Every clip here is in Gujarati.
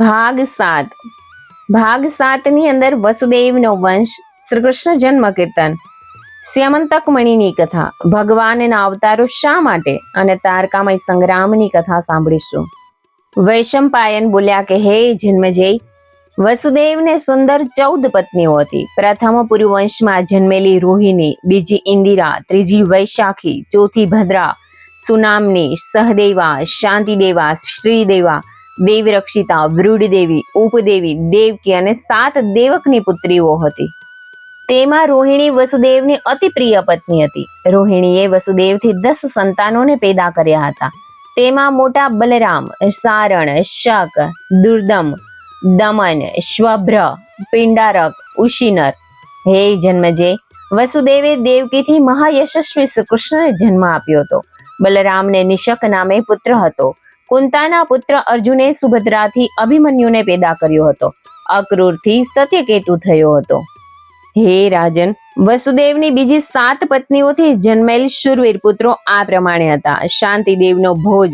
ભાગ સાત. ભાગ સાતની અંદર વસુદેવનો વંશ શ્રી કૃષ્ણ જન્મ કીર્તન. સ્યમંતક મણીની કથા. ભગવાનના અવતારો શા માટે? અને તારકામય સંગ્રામની કથા સાંભળીશું. વૈશંપાયન બોલ્યા કે, હે જન્મજય, વસુદેવને સુંદર ચૌદ પત્નીઓ હતી. પ્રથમ પુરુવંશમાં જન્મેલી રોહિણી, બીજી ઇન્દિરા, ત્રીજી વૈશાખી, ચોથી ભદ્રા, સુનામની સહદેવા, શાંતિદેવા, શ્રીદેવા દેવરક્ષિતા વૃડદેવી, ઉપદેવી, દેવકી અને સાત દેવકની પુત્રીઓ હતી. તેમાં રોહિણી વસુદેવની અતિ પ્રિય પત્ની હતી. રોહિણીએ વસુદેવથી દસ સંતાનોને પેદા કર્યા હતા. તેમાં મોટા બલરામ, સારણ, શક, દુર્દમ, દમન, શ્વભ્ર, પિંડારક, ઉશિનર. હે જન્મજે, વસુદેવે દેવકીથી મહાયશસ્વી શ્રી કૃષ્ણને જન્મ આપ્યો હતો. બલરામને નિશક નામે પુત્ર હતો. કુંતાના પુત્ર અર્જુને સુભદ્રાથી અભિમન્યુને પેદા કર્યો હતો. અક્રૂરથી સત્યકેતુ થયો હતો. હે રાજન, વસુદેવની બીજી સાત પત્નીઓથી જન્મેલ શુરવીર પુત્રો આ પ્રમાણે હતા. શાંતિદેવનો ભોજ,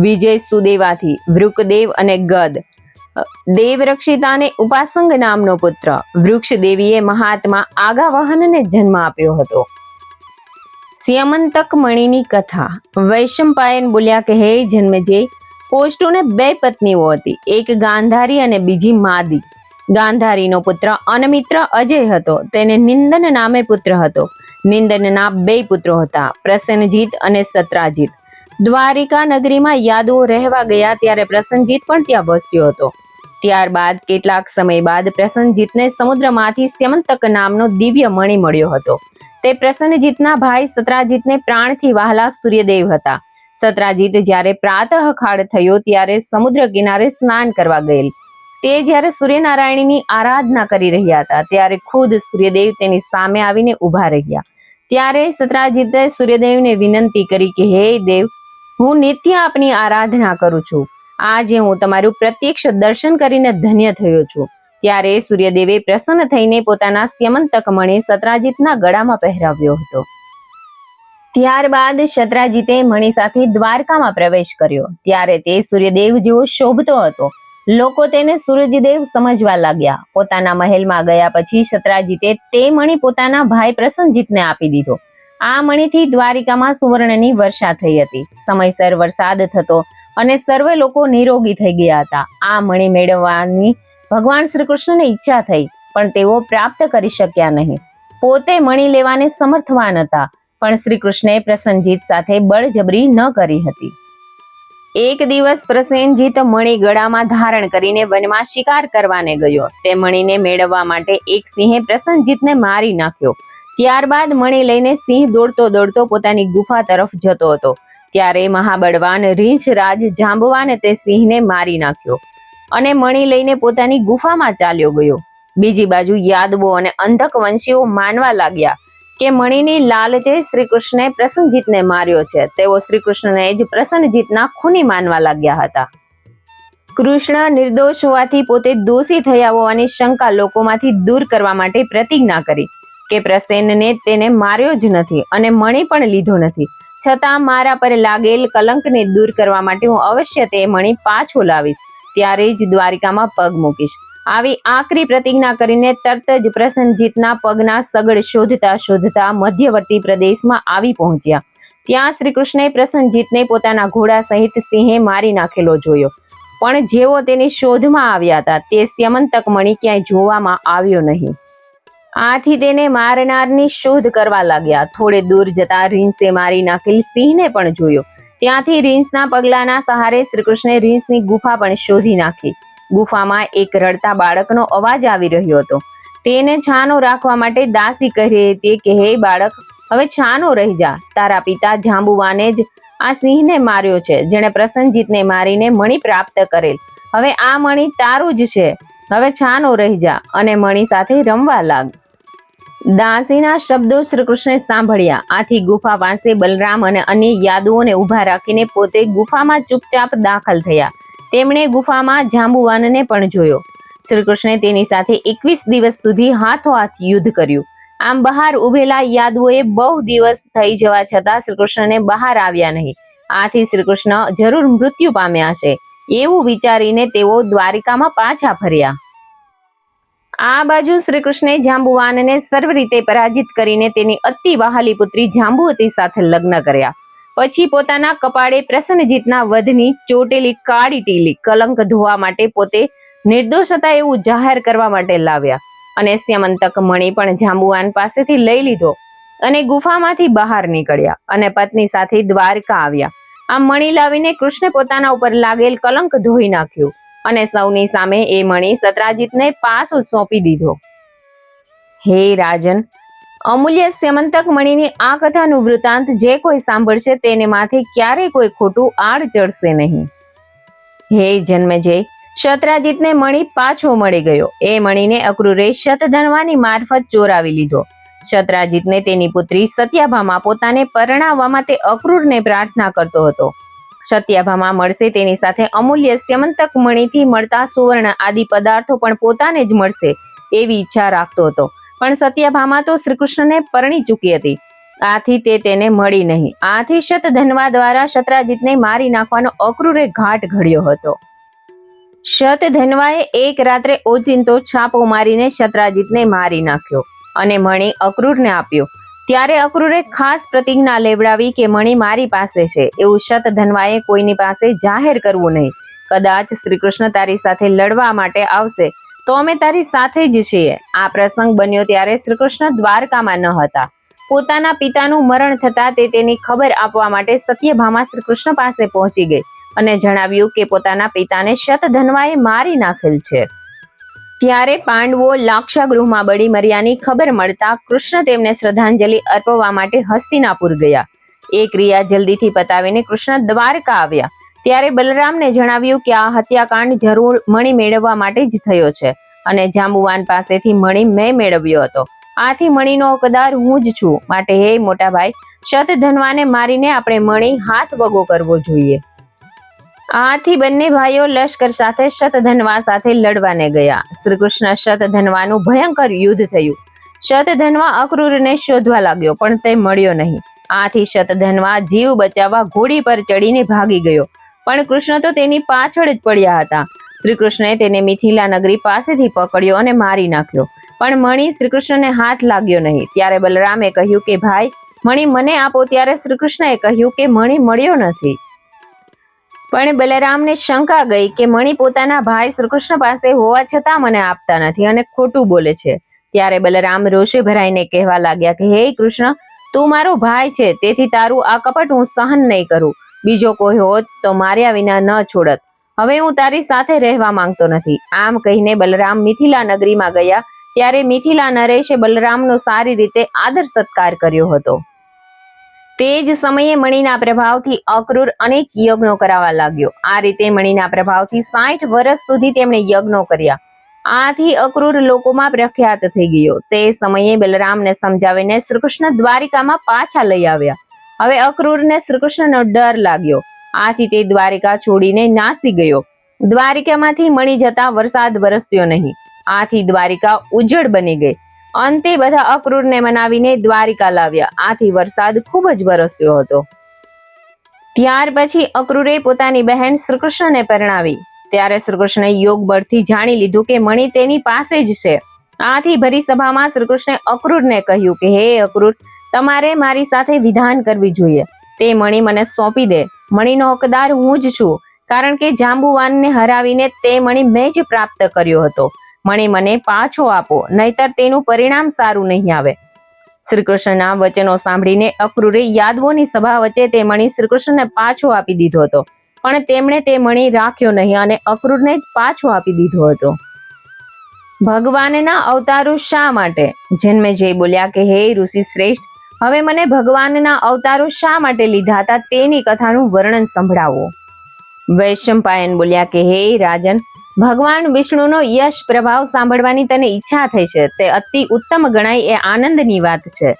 વિજય સુદેવાથી વૃકદેવ અને ગદ. દેવરક્ષિતાને ઉપાસંગ નામનો પુત્ર. વૃક્ષદેવીએ મહાત્મા આગાવહનને જન્મ આપ્યો હતો. સ્યમંતક મણીની કથા. વૈશંપાયન બોલ્યા કે, હે જન્મજે, કોષ્ટુને બે પત્નીઓ હતી. એક ગાંધારી અને બીજી માદી. ગાંધારીનો પુત્ર અનમિત્ર અજય હતો. તેને નિંદન નામે પુત્ર હતો. નિંદનના બે પુત્રો હતા, પ્રસન્નજીત અને સત્રાજીત. દ્વારિકા નગરીમાં યાદવો રહેવા ગયા ત્યારે પ્રસન્નજીત પણ ત્યાં વસ્યો હતો. ત્યારબાદ, કેટલાક સમય બાદ પ્રસન્નજીતને સમુદ્રમાંથી સ્યમંતક નામનો દિવ્ય મણિ મળ્યો હતો. તે પ્રસન્નજીતના ભાઈ સતરાજીતને પ્રાણથી વહાલા સૂર્યદેવ હતા. સતરાજીત જ્યારે પ્રાતઃ ખાડ થયો ત્યારે સમુદ્ર કિનારે સ્નાન કરવા ગયેલ. તે જ્યારે સૂર્યનારાયણની આરાધના કરી રહ્યા હતા, ત્યારે ખુદ સૂર્યદેવ તેની સામે આવીને ઊભા રહ્યા. ત્યારે સતરાજીતે સૂર્યદેવને વિનંતી કરી કે, હે દેવ, હું નિત્ય આપની આરાધના કરું છું. આજે હું તમારું પ્રત્યક્ષ દર્શન કરીને ધન્ય થયો છું. ત્યારે સૂર્યદેવે પ્રસન્ન થઈને પોતાના સ્યમંતક મણે સતરાજીતના ગળામાં પહેરાવ્યો હતો. ત્યારબાદ સત્રાજીતે મણી સાથે દ્વારકામાં પ્રવેશ કર્યો. ત્યારે તે સૂર્યદેવ જેવો શોભતો હતો. લોકો તેને સૂર્યદેવ સમજવા લાગ્યા. પોતાના મહેલમાં ગયા પછી શત્રાજીતે તે મણી પોતાના ભાઈ પ્રસન્નજીતને આપી દીધો. આ મણીથી દ્વારિકામાં સુવર્ણની વર્ષા થઈ હતી. સમયસર વરસાદ થતો અને સર્વે લોકો નિરોગી થઈ ગયા હતા. આ મણી મેળવવાની ભગવાન શ્રી કૃષ્ણને ઈચ્છા થઈ, પણ તેઓ પ્રાપ્ત કરી શક્યા નહીં. પોતે મણી લેવાને સમર્થવાન હતા, પણ શ્રી કૃષ્ણે પ્રસન્નજીત સાથે બળજબરી ન કરી હતી. એક દિવસ પ્રસેનજીત મણી ગળામાં ધારણ કરીને વનમાં શિકાર કરવાને ગયો. તે મણીને મેળવવા માટે એક સિંહે પ્રસન્નજીતને મારી નાખ્યો. ત્યારબાદ મણી લઈને સિંહ દોડતો દોડતો પોતાની ગુફા તરફ જતો હતો. ત્યારે મહાબળવાન રીંછ રાજ જાંબવાને તે સિંહને મારી નાખ્યો. અને મણી લઈને પોતાની ગુફામાં ચાલ્યો ગયો. બીજી બાજુ યાદવો અને અંધક વંશીઓ માનવા લાગ્યા કે મણીની લાલચે શ્રી કૃષ્ણે પ્રસન્નજીતને માર્યો છે. તેઓ શ્રી કૃષ્ણને જ પ્રસન્નજીતના ખૂની માનવા લાગ્યા હતા. કૃષ્ણ નિર્દોષ હોવાથી પોતે દોષી થયા હોવાની શંકા લોકોમાંથી દૂર કરવા માટે પ્રતિજ્ઞા કરી કે પ્રસેનને તેને માર્યો જ નથી અને મણી પણ લીધો નથી. છતાં મારા પર લાગેલ કલંકને દૂર કરવા માટે હું અવશ્ય તે મણી પાછો લાવીશ. ત્યારે જ દ્વારિકામાં પગ મૂકીશ. આવી આકરી પ્રતિજ્ઞા કરીને તરત જ પ્રસન્નજીતના પગના સગડ શોધતા શોધતા મધ્યવર્તી પ્રદેશમાં આવી પહોંચ્યા. ત્યાં શ્રી કૃષ્ણે પ્રસન્નજીતને પોતાના ઘોડા સહિત સિંહે મારી નાખેલો જોયો. પણ જેઓ તેની શોધમાં આવ્યા હતા, તે સ્યમંતક મણી ક્યાંય જોવામાં આવ્યો નહીં. આથી તેને મારનારની શોધ કરવા લાગ્યા. થોડે દૂર જતા રીંસે મારી નાખેલ સિંહને પણ જોયો. ત્યાંથી રીંસના પગલાના સહારે શ્રીકૃષ્ણે રીંસની ગુફા પણ શોધી નાખી. ગુફામાં એક રડતા બાળકનો અવાજ આવી રહ્યો હતો. તેને છાનો રાખવા માટે દાસી કહી હતી કે, હે બાળક, હવે છાનો રહી જા. તારા પિતા જાંબુવાને જ આ સિંહને માર્યો છે, જેણે પ્રસન્નજીતને મારીને મણી પ્રાપ્ત કરેલ. હવે આ મણી તારું જ છે. હવે છાનો રહી જા અને મણી સાથે રમવા લાગ. દાસીના શબ્દો શ્રીકૃષ્ણે સાંભળ્યા. આથી ગુફા પાસે બલરામ અને અન્ય યાદવોને ઊભા રાખીને પોતે ગુફામાં ચૂપચાપ દાખલ થયા. તેમણે ગુફામાં જાંબુવાનને પણ જોયો. શ્રીકૃષ્ણે તેની સાથે એકવીસ દિવસ સુધી હાથોહાથ યુદ્ધ કર્યું. આમ બહાર ઉભેલા યાદવોએ બહુ દિવસ થઈ જવા છતાં શ્રીકૃષ્ણને બહાર આવ્યા નહીં. આથી શ્રીકૃષ્ણ જરૂર મૃત્યુ પામ્યા છે. એવું વિચારીને તેઓ દ્વારિકામાં પાછા ફર્યા. આ બાજુ શ્રીકૃષ્ણે જાંબુવાનને સર્વ રીતે પરાજિત કરીને તેની અતિ વહાલી પુત્રી જાંબુવતી સાથે લગ્ન કર્યા. પછી પોતાના કપાળે પ્રસન્નજીતના વધની ચોટેલી કાળી ટીલી કલંક ધોવા માટે પોતે નિર્દોષ હતા એવું જાહેર કરવા માટે લાવ્યા અને સ્યમંતક મણી પણ જાંબુવાન પાસેથી લઈ લીધો અને ગુફામાંથી બહાર નીકળ્યા અને પત્ની સાથે દ્વારકા આવ્યા. આમ મણી લાવીને કૃષ્ણે પોતાના ઉપર લાગેલ કલંક ધોઈ નાખ્યું. અને સૌની સામે એ મણી સતરાજીતને પાછો સોંપી દીધો. હે રાજન, અમૂલ્ય સ્યમંતક મણીની આ કથાનું વૃતાંત જે કોઈ સાંભળશે તેને માથે ક્યારેય કોઈ ખોટું આડ ચડશે નહીં. હે જન્મેજય શત્રાજીતને મણી પાછો મળી ગયો. એ મણીને અક્રૂરે શતધનવાની મારફત ચોરાવી લીધો. શત્રાજીતને તેની પુત્રી સત્યાભામાં પોતાને પરણાવવામાં તે અક્રૂરને પ્રાર્થના કરતો હતો. સત્યાભામા મળશે. તેની સાથે અમૂલ્ય સ્યમંતક મણીથી મળતા સુવર્ણ આદિ પદાર્થો પણ પોતાને જ મળશે એવી ઈચ્છા રાખતો હતો. પણ સત્યાભામાં તો શ્રીકૃષ્ણને પરણી ચૂકી હતી. આથી તે તેને મળી નહીં. આથી શતધનવા દ્વારા શત્રાજીતને મારી નાખવાનો અક્રૂરે ઘાટ ઘડ્યો હતો. શતધનવાએ એક રાત્રે ઓચિંતો છાપો મારીને શત્રાજીતને મારી નાખ્યો અને મણી અક્રૂરને આપ્યો. ત્યારે અક્રૂરે ખાસ પ્રતિજ્ઞા લેવડાવી કે મણી મારી પાસે છે. એવું શત ધનવાએ કોઈની પાસે જાહેર કરવું નહીં. કદાચ શ્રીકૃષ્ણ તારી સાથે લડવા માટે આવશે, તો અમે તારી સાથે જ છીએ. આ પ્રસંગ બન્યો ત્યારે શ્રીકૃષ્ણ દ્વારકામાં ન હતા. પોતાના પિતાનું મરણ થતા તે તેની ખબર આપવા માટે સત્યભામા શ્રીકૃષ્ણ પાસે પહોંચી ગઈ અને જણાવ્યું કે પોતાના પિતાને શત ધનવાએ મારી નાખેલ છે. ત્યારે પાંડવો લાક્ષાગૃહમાં બળી મર્યાની ખબર મળતા કૃષ્ણ તેમને શ્રદ્ધાંજલિ અર્પવા માટે હસ્તિનાપુર ગયા. એ ક્રિયા જલ્દીથી પતાવીને કૃષ્ણ દ્વારકા આવ્યા. ત્યારે બલરામને જણાવ્યું કે આ હત્યાકાંડ જરૂર મણી મેળવવા માટે જ થયો છે અને જાંબુવાન પાસેથી મણી મેં મેળવ્યો હતો. આથી મણીનો હકદાર હું જ છું. માટે હે મોટા ભાઈ શતધનવાને મારીને આપણે મણી હાથ વગો કરવો જોઈએ. આથી બંને ભાઈઓ લશ્કર સાથે શતધનવા સાથે લડવાને ગયા. શ્રીકૃષ્ણ શતધનવાનું ભયંકર યુદ્ધ થયું. શતધનવા અક્રૂરને શોધવા લાગ્યો, પણ તે મળ્યો નહીં. આથી શતધનવા જીવ બચાવવા ઘોડી પર ચડીને ભાગી ગયો. પણ કૃષ્ણ તો તેની પાછળ જ પડ્યા હતા. શ્રીકૃષ્ણે તેને મિથિલા નગરી પાસેથી પકડ્યો અને મારી નાખ્યો. પણ મણી શ્રીકૃષ્ણને હાથ લાગ્યો નહીં. ત્યારે બલરામે કહ્યું કે, ભાઈ, મણી મને આપો. ત્યારે શ્રીકૃષ્ણએ કહ્યું કે, મણી મળ્યો નથી. પણ બલરામને શંકા ગઈ કે મણી પોતાના ભાઈ શ્રીકૃષ્ણ પાસે હોવા છતાં મને આપતા નથી અને ખોટું બોલે છે. ત્યારે બલરામ રોષે ભરાઈને કહેવા લાગ્યા કે, હે કૃષ્ણ, તું મારો ભાઈ છે, તેથી તારું આ કપટ હું સહન નહીં કરું. બીજો કોઈ હોત તો માર્યા વિના ન છોડત. હવે હું તારી સાથે રહેવા માંગતો નથી. આમ કહીને બલરામ મિથિલા નગરીમાં ગયા, ત્યારે મિથિલા નરેશે બલરામનો સારી રીતે આદર સત્કાર કર્યો હતો. તે જ સમયે મણીના પ્રભાવથી અક્રૂર અનેક યજ્ઞો કરાવવા લાગ્યો. આ રીતે મણીના પ્રભાવથી સાઠ વર્ષ સુધી તેમણે યજ્ઞો કર્યા. આથી અક્રૂર લોકોમાં પ્રખ્યાત થઈ ગયો. તે સમયે બલરામને સમજાવીને શ્રીકૃષ્ણ દ્વારિકામાં પાછા લઈ આવ્યા. હવે અક્રૂરને શ્રીકૃષ્ણનો ડર લાગ્યો. આથી તે દ્વારિકા છોડીને નાસી ગયો. દ્વારિકામાંથી મણી જતા વરસાદ વરસ્યો નહીં. આથી દ્વારિકા ઉજ્જડ બની ગઈ. અંતે બધા અક્રૂરને મનાવીને દ્વારિકા લાવ્યા. આથી વરસાદ ખૂબ જ વરસ્યો હતો. ત્યાર પછી અક્રૂરે પોતાની બહેન શ્રીકૃષ્ણને પરણાવી. ત્યારે શ્રીકૃષ્ણે યોગ બળથી જાણી લીધું કે મણી તેની પાસે જ છે. આથી ભરી સભામાં શ્રીકૃષ્ણે અક્રૂરને કહ્યું કે, હે અક્રૂર, તમારે મારી સાથે વિધાન કરવી જોઈએ. તે મણી મને સોંપી દે. મણીનો હકદાર હું જ છું, કારણ કે જાંબુવાનને હરાવીને તે મણી મેં જ પ્રાપ્ત કર્યો હતો. મણી મને પાછો આપો, નહીતર તેનું પરિણામ સારું નહીં આવે. શ્રી વચનો સાંભળીને અક્રૂરે યાદવોની સભા વચ્ચે તે મણી શ્રી પાછો આપી દીધો હતો. પણ તેમણે તે મણી રાખ્યો નહીં અને અક્રૂરને જ પાછો આપી દીધો હતો. ભગવાનના અવતારો શા માટે? જન્મે જય બોલ્યા કે, હે ઋષિ શ્રેષ્ઠ, હવે મને ભગવાનના અવતારો શા માટે લીધા હતા તેની કથાનું વર્ણન સંભળાવો. વૈશંપાયન બોલ્યા કે, હે રાજન ભગવાન વિષ્ણુનો યશ પ્રભાવ સાંભળવાની તને ઈચ્છા થઈ છે, તે અતિ ઉત્તમ ગણાય એ આનંદની વાત છે.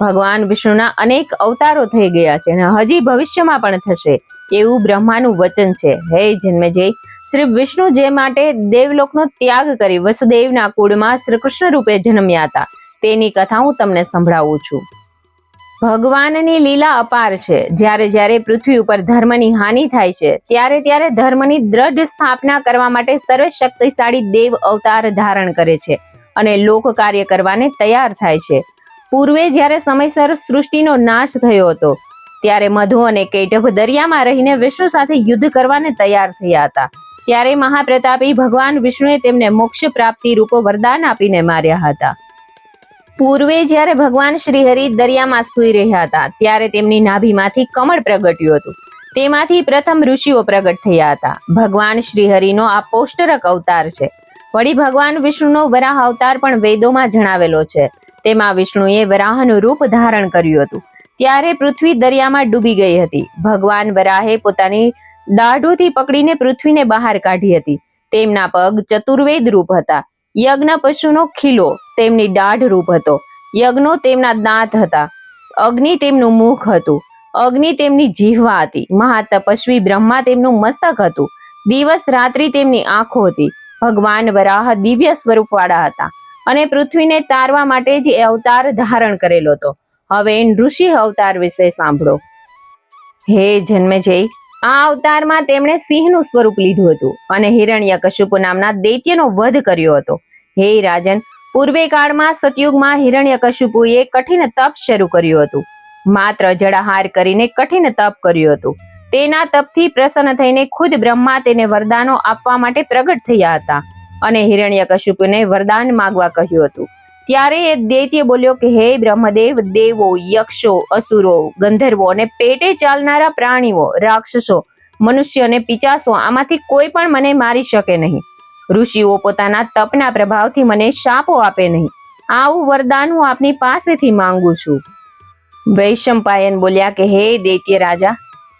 ભગવાન વિષ્ણુના અનેક અવતારો થઈ ગયા છે અને હજી ભવિષ્યમાં પણ થશે, એવું બ્રહ્માનું વચન છે. હે જન્મેજય, શ્રી વિષ્ણુ જે માટે દેવલોકનો ત્યાગ કરી વસુદેવના કુળમાં શ્રી કૃષ્ણ રૂપે જન્મ્યા હતા, તેની કથા હું તમને સંભળાવું છું. ભગવાનની લીલા અપાર છે. જ્યારે જ્યારે પૃથ્વી ઉપર ધર્મની હાનિ થાય છે, ત્યારે ત્યારે ધર્મની દ્રઢ સ્થાપના કરવા માટે સર્વ શક્તિશાળી દેવ અવતાર ધારણ કરે છે અને લોક કાર્ય કરવાને તૈયાર થાય છે. પૂર્વે જ્યારે સમયસર સૃષ્ટિનો નાશ થયો હતો, ત્યારે મધુ અને કૈટભ દરિયામાં રહીને વિષ્ણુ સાથે યુદ્ધ કરવાને તૈયાર થયા હતા. ત્યારે મહાપ્રતાપી ભગવાન વિષ્ણુએ તેમને મોક્ષ પ્રાપ્તિ રૂપો વરદાન આપીને માર્યા હતા. પૂર્વે જ્યારે ભગવાન શ્રીહરિ દરિયામાં સૂઈ રહ્યા હતા, ત્યારે તેમની નાભીમાંથી કમળ પ્રગટ્યું હતું. તેમાંથી પ્રથમ ઋષિઓ પ્રગટ થયા હતા. ભગવાન શ્રીહરિનો આ પૌષ્ટરક અવતાર છે. વળી ભગવાન વિષ્ણુનો વરાહ અવતાર પણ વેદોમાં જણાવેલો છે. તેમાં વિષ્ણુએ વરાહનું રૂપ ધારણ કર્યું હતું. ત્યારે પૃથ્વી દરિયામાં ડૂબી ગઈ હતી. ભગવાન વરાહે પોતાની દાઢોથી પકડીને પૃથ્વીને બહાર કાઢી હતી. તેમના પગ ચતુર્વેદ રૂપ હતા. યજ્ઞ પશુનો ખીલો તેમની દાઢ રૂપ હતો. યજ્ઞો તેમના દાંત હતા. અગ્નિ તેમનું મુખ હતું. અગ્નિ તેમની જીહવા હતી. મહાતપસ્વી બ્રહ્મા તેમનું મસ્તક હતું. દિવસ રાત્રિ તેમની આંખો હતી. ભગવાન વરાહ દિવ્ય સ્વરૂપવાળા હતા અને પૃથ્વીને તારવા માટે જ અવતાર ધારણ કરેલો હતો. હવે ઋષિ અવતાર વિશે સાંભળો. હે જન્મેજય આ અવતારમાં તેમણે સિંહનું સ્વરૂપ લીધું હતું અને હિરણ્યકશિપુ નામના દૈત્યનો વધ કર્યો હતો. હે રાજન, પૂર્વે કાળમાં સતયુગમાં હિરણ્યકશિપુએ કઠિન તપ શરૂ કર્યું હતું. માત્ર જળાહાર કરીને કઠિન તપ કર્યું હતું. તેના તપથી પ્રસન્ન થઈને ખુદ બ્રહ્મા તેને વરદાનો આપવા માટે પ્રગટ થયા હતા અને હિરણ્ય કશુપુને વરદાન માગવા કહ્યું હતું. ત્યારે એ દૈત્ય બોલ્યો કે, હે બ્રહ્મદેવ, દેવો, યક્ષો, અસુરો, ગંધર્વો અને પેટે ચાલનારા પ્રાણીઓ, રાક્ષસો, મનુષ્ય અને પિચાસો આમાંથી કોઈ પણ મને મારી શકે નહીં. ઋષિઓ પોતાના તપના પ્રભાવથી મને શાપો આપે નહીં. આવું વરદાન હું આપની પાસેથી માંગુ છું. વૈશંપાયન બોલ્યા કે, હે દૈત્ય રાજા,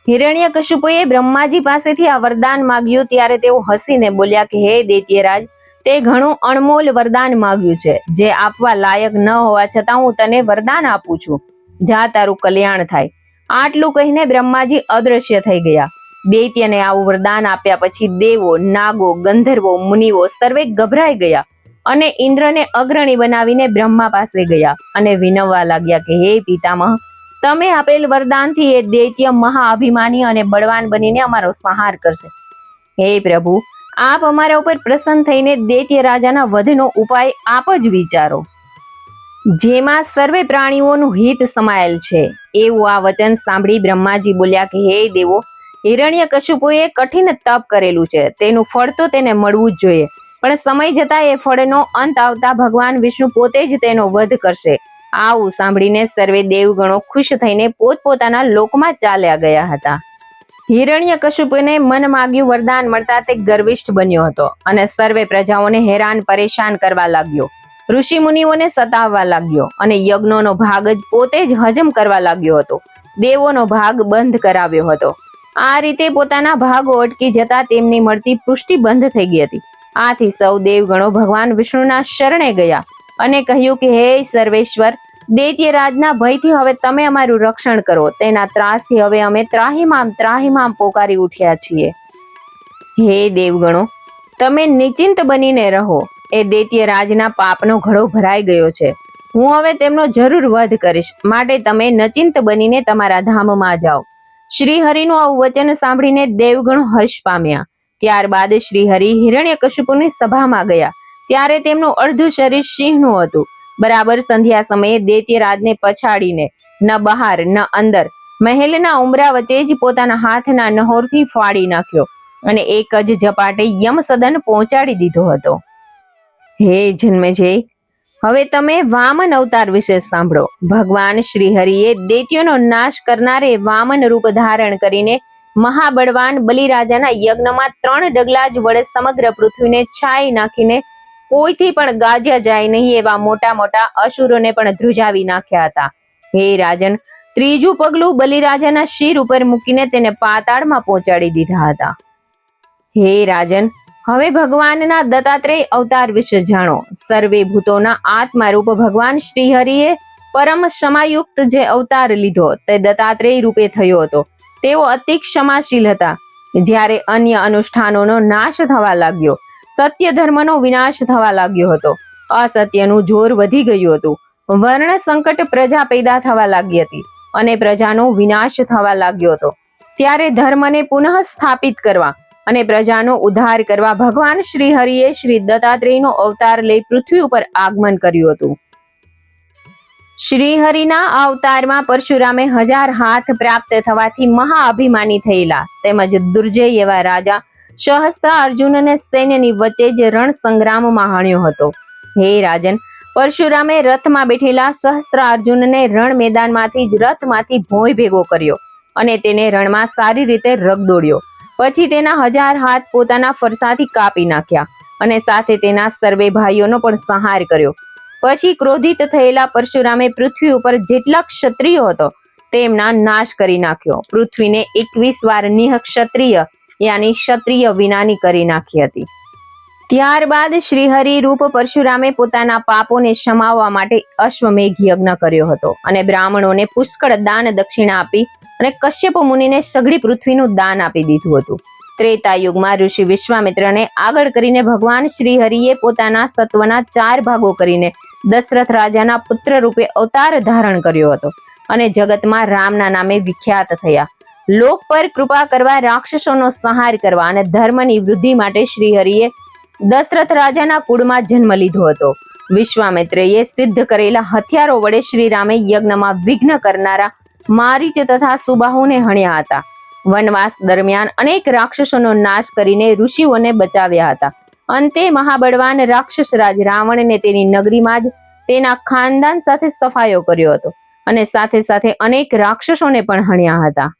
હિરણ્ય હિરણ્યકશિપુએ બ્રહ્માજી પાસેથી આ વરદાન માંગ્યું ત્યારે તેઓ હસીને બોલ્યા કે, હે દૈત્યરાજ તે ઘણું અણમોલ વરદાન માગ્યું છે. જે આપવા લાયક ન હોવા છતાં હું તને વરદાન આપું છું. જા, તારું કલ્યાણ થાય. આટલું કહીને બ્રહ્માજી અદ્રશ્ય થઈ ગયા. દૈત્યને આવું વરદાન આપ્યા પછી દેવો, નાગો, ગંધર્વો, મુનિઓ સર્વે ગભરાઈ ગયા અને ઇન્દ્રને અગ્રણી બનાવીને બ્રહ્મા પાસે ગયા અને વિનવવા લાગ્યા કે, હે પિતામહ, તમે આપેલ વરદાનથી એ દૈત્ય મહાઅભિમાની અને બળવાન બનીને અમારો સંહાર કરશે. હે પ્રભુ આપ અમારા ઉપર પ્રસન્ન થઈને દૈત્ય રાજાના વધનો ઉપાય આપ જ વિચારો. જેમાં સર્વે પ્રાણીઓનું હિત સમાયેલ છે. એવું આ વચન સાંભળી બ્રહ્માજી બોલ્યા કે, હે દેવો, હિરણ્ય કશુપોએ કઠિન તપ કરેલું છે. તેનું ફળ તો તેને મળવું જ જોઈએ. પણ સમય જતાં એ ફળનો અંત આવતા ભગવાન વિષ્ણુ પોતે જ તેનો વધ કરશે. આવું સાંભળીને સર્વે દેવગણો ખુશ થઈને પોતપોતાના લોકમાં ચાલ્યા ગયા હતા. હિરણ્ય કશુપને મન માગ્યું વરદાન મળતા તે ગર્વિષ્ઠ બન્યો હતો અને સર્વે પ્રજાઓને હેરાન પરેશાન કરવા લાગ્યો. ઋષિ મુનિઓને સતાવવા લાગ્યો અને યજ્ઞોનો ભાગ જ પોતે જ હજમ કરવા લાગ્યો હતો. દેવોનો ભાગ બંધ કરાવ્યો હતો. આ રીતે પોતાના ભાગો અટકી જતા તેમની મળતી પુષ્ટિ બંધ થઈ ગઈ હતી. આથી સૌ દેવગણો ભગવાન વિષ્ણુના શરણે ગયા અને કહ્યું કે, હે સર્વેશ્વર દૈત્ય રાજના ભયથી હવે તમે અમારું રક્ષણ કરો. તેના ત્રાસથી હવે અમે ત્રાહિમામ ત્રાહિમામ પોકારી ઉઠ્યા છીએ. હે દેવગણો, તમે નિચિંત બનીને રહો. એ દૈત્ય રાજના પાપનો ઘડો ભરાઈ ગયો છે. હું હવે તેમનો જરૂર વધ કરીશ. માટે તમે નચિંત બનીને તમારા ધામમાં જાઓ. શ્રી હરિનું આવું વચન સાંભળીને દેવગણ હર્ષ પામ્યા. ત્યારબાદ શ્રી હરિ હિરણ્યકશિપુની સભામાં ગયા. ત્યારે તેમનું અડધું શરીર સિંહનું હતું. બરાબર, સંધ્યા સમયે દૈત્યરાજને પછાડીને, ન બહાર, ન અંદર, મહેલના ઉમરા વચ્ચે જ પોતાના હાથના નહોરથી ફાડી નાખ્યો અને એક જ ઝપાટે યમસદન પહોંચાડી દીધો હતો. હે જન્મેજય, હવે તમે વામન અવતાર વિશે સાંભળો. ભગવાન શ્રી હરિએ દૈત્યોનો નાશ કરનારે વામન રૂપ ધારણ કરીને મહાબળવાન બલિરાજાના યજ્ઞમાં ત્રણ ડગલા જ વડે સમગ્ર પૃથ્વીને છાઈ નાખીને કોઈથી પણ ગાજ્યા જાય નહીં એવા મોટા મોટા અસુરોને પણ ધ્રુજાવી નાખ્યા હતા. હે રાજન, ત્રીજું પગલું બલિરાજાના શિર ઉપર મૂકીને તેને પાતાળમાં પહોંચાડી દીધા હતા. હે રાજન, હવે ભગવાનના દત્તાત્રેય અવતાર વિશે જાણો. સર્વે ભૂતોના આત્મારૂપ ભગવાન શ્રીહરિએ પરમ ક્ષમાયુક્ત જે અવતાર લીધો તે દત્તાત્રેય રૂપે થયો હતો. તેઓ અતિ ક્ષમાશીલ હતા. જ્યારે અન્ય અનુષ્ઠાનોનો નાશ થવા લાગ્યો સત્ય ધર્મનો વિનાશ થવા લાગ્યો હતો. અસત્યનું જોર વધી ગયું હતું. વર્ણ સંકટ પ્રજા પેદા થવા લાગી હતી અને પ્રજાનો વિનાશ થવા લાગ્યો હતો. ત્યારે ધર્મને પુનઃ સ્થાપિત કરવા અને પ્રજાનો ઉદ્ધાર કરવા ભગવાન શ્રી હરિએ શ્રી દત્તાત્રેયનો અવતાર લઈ પૃથ્વી ઉપર આગમન કર્યું હતું. શ્રી હરિના અવતારમાં પરશુરામે હજાર હાથ પ્રાપ્ત થવાથી મહાઅભિમાની થયેલા તેમજ દુર્જય એવા રાજા સહસ્ત્ર અર્જુન અને સૈન્યની વચ્ચે જ રણ સંગ્રામમાં હણ્યો હતો. હે રાજન, પરશુરામે રથમાં બેઠેલા સહસ્ત્ર અર્જુનને રણ મેદાનમાંથી જ રથમાંથી ભોંય ભેગો કર્યો અને તેને રણમાં સારી રીતે રગદોડ્યો પછી તેના હજાર હાથ પોતાના ફરસાથી કાપી નાખ્યા અને સાથે તેના સર્વે ભાઈઓનો પણ સંહાર કર્યો. પછી ક્રોધિત થયેલા પરશુરામે પૃથ્વી ઉપર જેટલા ક્ષત્રિયો હતો, તેમના નાશ કરી નાખ્યો. પૃથ્વીને એકવીસ વાર નિહ ક્ષત્રિય યાની ક્ષત્રિય વિનાની કરી નાખી હતી. ત્યારબાદ શ્રીહરિ રૂપ પરશુરામે પોતાના પાપોને સમાવવા માટે અશ્વમેઘ યજ્ઞ કર્યો હતો અને બ્રાહ્મણોને પુષ્કળ દાન દક્ષિણા આપી અને કશ્યપ મુનિને સઘળી પૃથ્વીનું દાન આપી દીધું હતું. ત્રેતા યુગમાં ઋષિ વિશ્વામિત્રને આગળ કરીને ભગવાન શ્રીહરિએ પોતાના સત્વના ચાર ભાગો કરીને દશરથ રાજાના પુત્ર રૂપે અવતાર ધારણ કર્યો હતો અને જગતમાં રામના નામે વિખ્યાત થયા. લોક પર કૃપા કરવા રાક્ષસોનો સંહાર કરવા અને ધર્મની વૃદ્ધિ માટે શ્રીહરિએ દશરથ રાજાના કુળમાં જન્મ લીધો હતો. વિશ્વામિત્રએ સિદ્ધ કરેલા હથિયારો વડે શ્રીરામે યજ્ઞમાં વિઘ્ન કરનારા મારીચ તથા સુબાહુને હણ્યા હતા. વનવાસ દરમિયાન અનેક રાક્ષસોનો નાશ કરીને ઋષિઓને બચાવ્યા હતા. અંતે મહાબળવાન રાક્ષસરાજ રાવણને તેની નગરીમાં જ તેના ખાનદાન સાથે સફાયો કર્યો હતો અને સાથે સાથે અનેક રાક્ષસોને પણ હણ્યા હતા.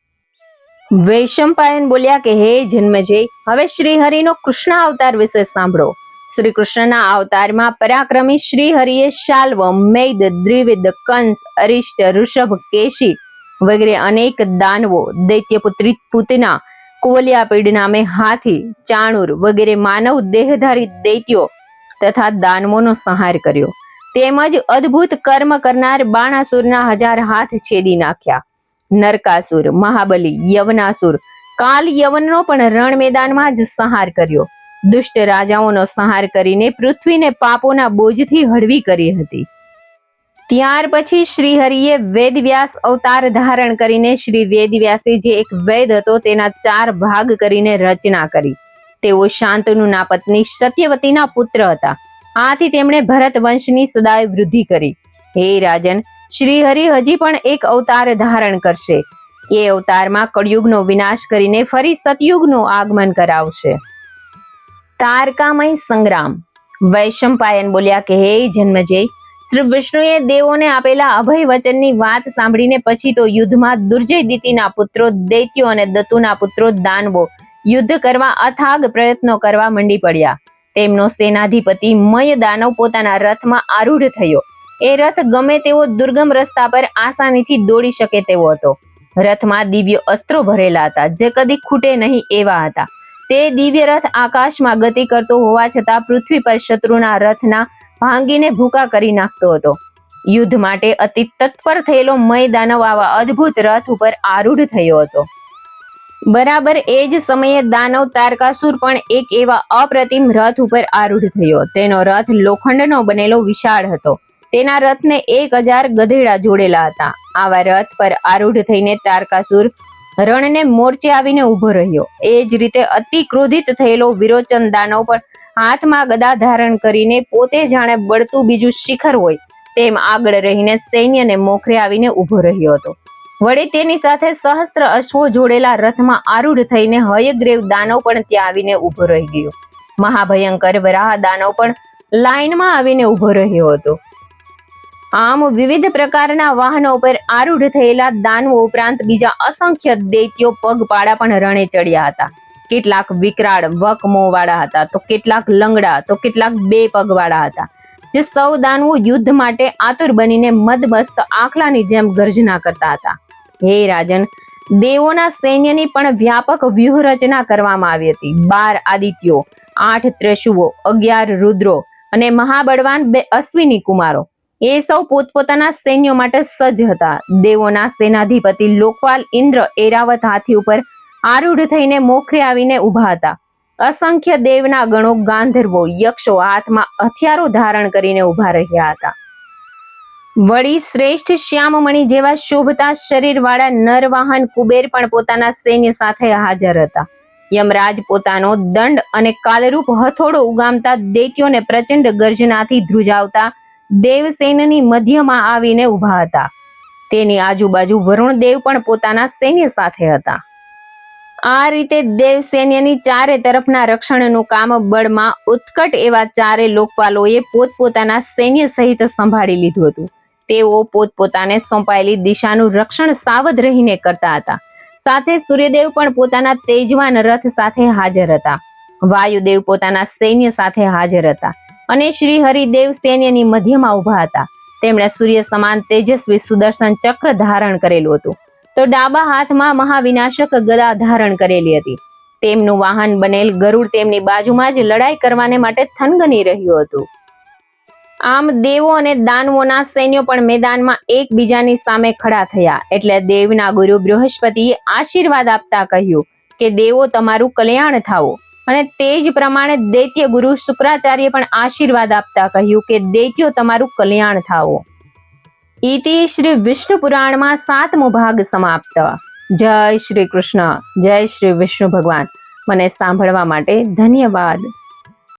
વૈશંપાયન બોલ્યા કે, હે જન્મજય, હવે શ્રી હરિનો કૃષ્ણ અવતાર વિશે સાંભળો. શ્રી કૃષ્ણના અવતારમાં પરાક્રમી શ્રી હરિએ શાલ્વ મૈદ, દ્રિવિદ, કંસ, અરિષ્ટ, ઋષભ, કેશી વગેરે અનેક દાનવો, દૈત્યપુત્રી, પૂતના કોલિયાપીડ નામે હાથી, ચાણુર વગેરે માનવ દેહધારી દૈત્યો તથા દાનવોનો સંહાર કર્યો. તેમજ અદ્ભુત કર્મ કરનાર બાણાસુરના હજાર હાથ છેદી નાખ્યા. નરકાસુર, મહાબલી, યવનાસુર. કાલ યવનનો પણ રણ મેદાનમાં જ સંહાર કર્યો. દુષ્ટ રાજાઓનો સંહાર કરીને પૃથ્વીને પાપોના બોજથી હળવી કરી હતી. ત્યાર પછી શ્રી હરિએ વેદવ્યાસ અવતાર ધારણ કરીને શ્રી વેદવ્યાસે જે એક વેદ હતો તેના ચાર ભાગ કરીને રચના કરી. તેઓ શાંતનુના પત્ની સત્યવતીના પુત્ર હતા. આથી તેમણે ભરત વંશની સદાય વૃદ્ધિ કરી. હે રાજન શ્રી હરિ હજી પણ એક અવતાર ધારણ કરશે. એ અવતારમાં કળયુગનો વિનાશ કરીને ફરી સતયુગનું આગમન કરાવશે. તારકામય સંગ્રામ. વૈશંપાયન બોલ્યા કે, હે જન્મજય, શ્રી વિષ્ણુએ દેવોને આપેલા અભય વચનની વાત સાંભળીને પછી તો યુદ્ધમાં દુર્જય દિતિના પુત્રો, દૈત્યો અને દત્તુના પુત્રો દાનવો યુદ્ધ કરવા અથાગ પ્રયત્નો કરવા મંડી પડ્યા. તેમનો સેનાધિપતિ મય દાનવ પોતાના રથમાં આરૂઢ થયો. એ રથ ગમે તેવો દુર્ગમ રસ્તા પર આસાનીથી દોડી શકે તેવો હતો. રથમાં દિવ્ય અસ્ત્રો ભરેલા હતા, જે કદી ખૂટે નહીં એવા હતા. તે દિવ્ય રથ આકાશમાં ગતિ કરતો હોવા છતાં પૃથ્વી પર શત્રુના રથના ભાંગીને ભૂકા કરી નાખતો હતો. યુદ્ધ માટે અતિ તત્પર થયેલો મય દાનવ આવા અદ્ભુત રથ ઉપર આરૂઢ થયો હતો. બરાબર એ જ સમયે દાનવ તારકાસુર પણ એક એવા અપ્રતિમ રથ ઉપર આરૂઢ થયો. તેનો રથ લોખંડનો બનેલો વિશાળ હતો. તેના રથને એક હજાર ગધેડા જોડેલા હતા. આવા રથ પર આરૂઢ થઈને તારકાસુર રણને મોરચે આવીને ઊભો રહ્યો. એ જ રીતે અતિ ક્રોધિત થયેલો વિરોચન દાનવ પણ હાથમાં ગદા ધારણ કરીને પોતે જાણે બળતું બીજું શિખર હોય તેમ આગળ રહીને સૈન્યને મોખરે આવીને ઊભો રહ્યો હતો. વળી તેની સાથે સહસ્ત્ર અશ્વો જોડેલા રથમાં આરૂઢ થઈને હયગ્રેવ દાનવ પણ ત્યાં આવીને ઊભો રહી ગયો. મહાભયંકર વરાહ દાનવ પણ લાઈનમાં આવીને ઊભો રહ્યો હતો. આમ વિવિધ પ્રકારના વાહનો પર આરૂઢ થયેલા દાનવો ઉપરાંત બીજા અસંખ્ય દૈત્યો પગપાળા પણ રણે ચડ્યા હતા. કેટલાક વિકરાળ વકમોવાળા વાળા હતા, તો કેટલાક લંગડા, તો કેટલાક બે પગવાળા હતા, જે સૌ દાનવો યુદ્ધ માટે આતુર બનીને મદમસ્ત આખલાની જેમ ગર્જના કરતા હતા. હે રાજન, દેવોના સૈન્યની પણ વ્યાપક વ્યૂહરચના કરવામાં આવી હતી. બાર આદિત્યો, આઠ ત્રેશુઓ, અગિયાર રુદ્રો અને મહાબળવાન બે અશ્વિની કુમારો. એ સૌ પોતપોતાના સૈન્યો માટે સજ્જ હતા. દેવોના સેનાધિપતિ લોકપાલ ઇન્દ્ર એરાવત હાથી ઉપર આરૂઢ થઈને મોખરે આવીને ઊભા હતા. અસંખ્ય દેવના ગણો ગાંધર્વો, યક્ષો હાથમાં હથિયારો ધારણ કરીને ઊભા રહ્યા હતા. વળી શ્રેષ્ઠ શ્યામમણી જેવા શોભતા શરીરવાળા નરવાહન કુબેર પણ પોતાના સૈન્ય સાથે હાજર હતા. યમરાજ પોતાનો દંડ અને કાલરૂપ હથોડો ઉગામતા દૈત્યોને પ્રચંડ ગર્જનાથી ધ્રુજાવતા દેવસેનની મધ્યમાં આવીને ઊભા હતા. તેની આજુબાજુ વરુણદેવ પણ પોતાના સૈન્ય સાથે હતા. આ રીતે દેવ સૈન્યની ચારે તરફના રક્ષણનું કામ બળમાં ઉત્કટ એવા ચારે લોકપાલોએ પોતપોતાના સૈન્ય સહિત સંભાળી લીધું હતું. તેઓ પોતપોતાને સોંપાયેલી દિશાનું રક્ષણ સાવધ રહીને કરતા હતા. સાથે સૂર્યદેવ પણ પોતાના તેજવાન રથ સાથે હાજર હતા. વાયુદેવ પોતાના સૈન્ય સાથે હાજર હતા. અને શ્રી હરિદેવ સૈન્યની મધ્યમાં ઊભા હતા. તેમણે સૂર્ય સમાન તેજસ્વી સુદર્શન ચક્ર ધારણ કરેલું હતું. તો ડાબા હાથમાં મહાવિનાશક ગદા ધારણ કરેલી હતી. તેમનું વાહન બનેલ ગરુડ તેમની બાજુમાં જ લડાઈ કરવાને માટે થનગની રહ્યું હતું. આમ દેવો અને દાનવોના સૈન્યો પણ મેદાનમાં એકબીજાની સામે ખડા થયા. એટલે દેવના ગુરુ બૃહસ્પતિએ આશીર્વાદ આપતા કહ્યું કે, દેવો, તમારું કલ્યાણ થાવો અને તે જ પ્રમાણે દૈત્ય ગુરુ શુક્રાચાર્ય પણ આશીર્વાદ આપતા કહ્યું કે, દૈત્યો, તમારું કલ્યાણ થાવો ઇતિ શ્રી વિષ્ણુ પુરાણમાં સાતમો ભાગ સમાપ્ત. જય શ્રી કૃષ્ણ. જય શ્રી વિષ્ણુ ભગવાન. મને સાંભળવા માટે ધન્યવાદ.